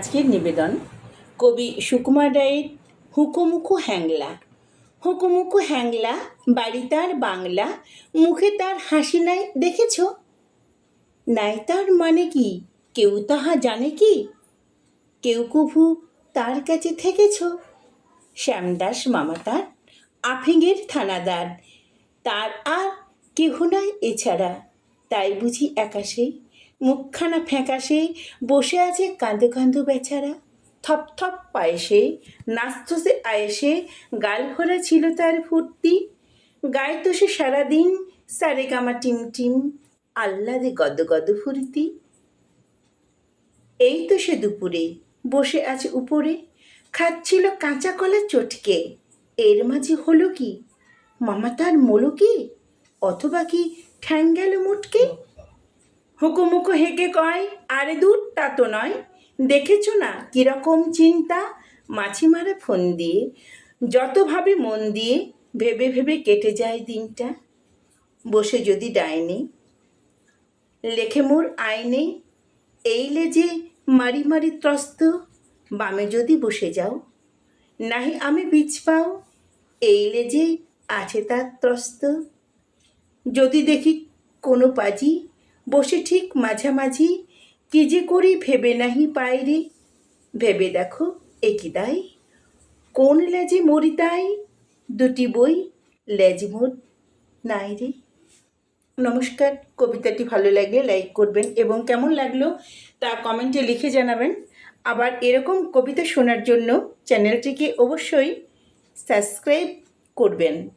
আজকের নিবেদন, কবি সুকুমার রায়ের হুকুমুকু হ্যাংলা। হুকুমুকু হ্যাংলা, বাড়ি তার বাংলা, মুখে তার হাসি নাই, দেখেছ? নাই তার মানে কি? কেউ তাহা জানে কি? কেউ কভু তার কাছে থেকেছ? শ্যামদাস মামা তার আফিংয়ের থানাদার। তার আর কেহ নাই এছাড়া। তাই বুঝি একাশে মুখখানা ফ্যাকাশে বসে আছে কাঁদো কাঁদো বেচারা। থপ থপ পায়েসে নাচছে আয়েসে গাল ভরা ছিল তার ফুর্তি। গায়ে তো সে সারাদিন সারে গামা টিম টিম, আহ্লাদে গদ গদ ফুর্তি। এই তো সে দুপুরে, বসে আছে উপরে। খাচ্ছিল কাঁচা কলা চটকে, এর মাঝে হলো কি? মামা তার মোলো কি অথবা কি ঠ্যাং গেল মুটকে? হুকুমুকু হেঁকে কয়, আরে দূর তা তো নয়। দেখেছ না কীরকম চিন্তা? মাছি মারা ফোন দিয়ে, যত ভাবে মন দিয়ে ভেবে ভেবে কেটে যায় দিনটা। বসে যদি ডাইনি, লেখে মোর আইনে এই লেজে মারি মারি ত্রস্ত, বামে যদি বসে যাও, নাহি আমি বীজ পাও এই লেজে আছে তার ত্রস্ত। যদি দেখি কোনো পাজি বসে ঠিক মাঝামাঝি, কি যে করি ভেবে নাহি পায়রে ভেবে দেখো একই দাই? কোন লেজে মরি তাই? দুটি বই লেজ মোর নাই রে। নমস্কার, কবিতাটি ভালো লাগলে লাইক করবেন এবং কেমন লাগল তা কমেন্টে লিখে জানাবেন। আবার এরকম কবিতা শোনার জন্য চ্যানেলটিকে অবশ্যই সাবস্ক্রাইব করবেন।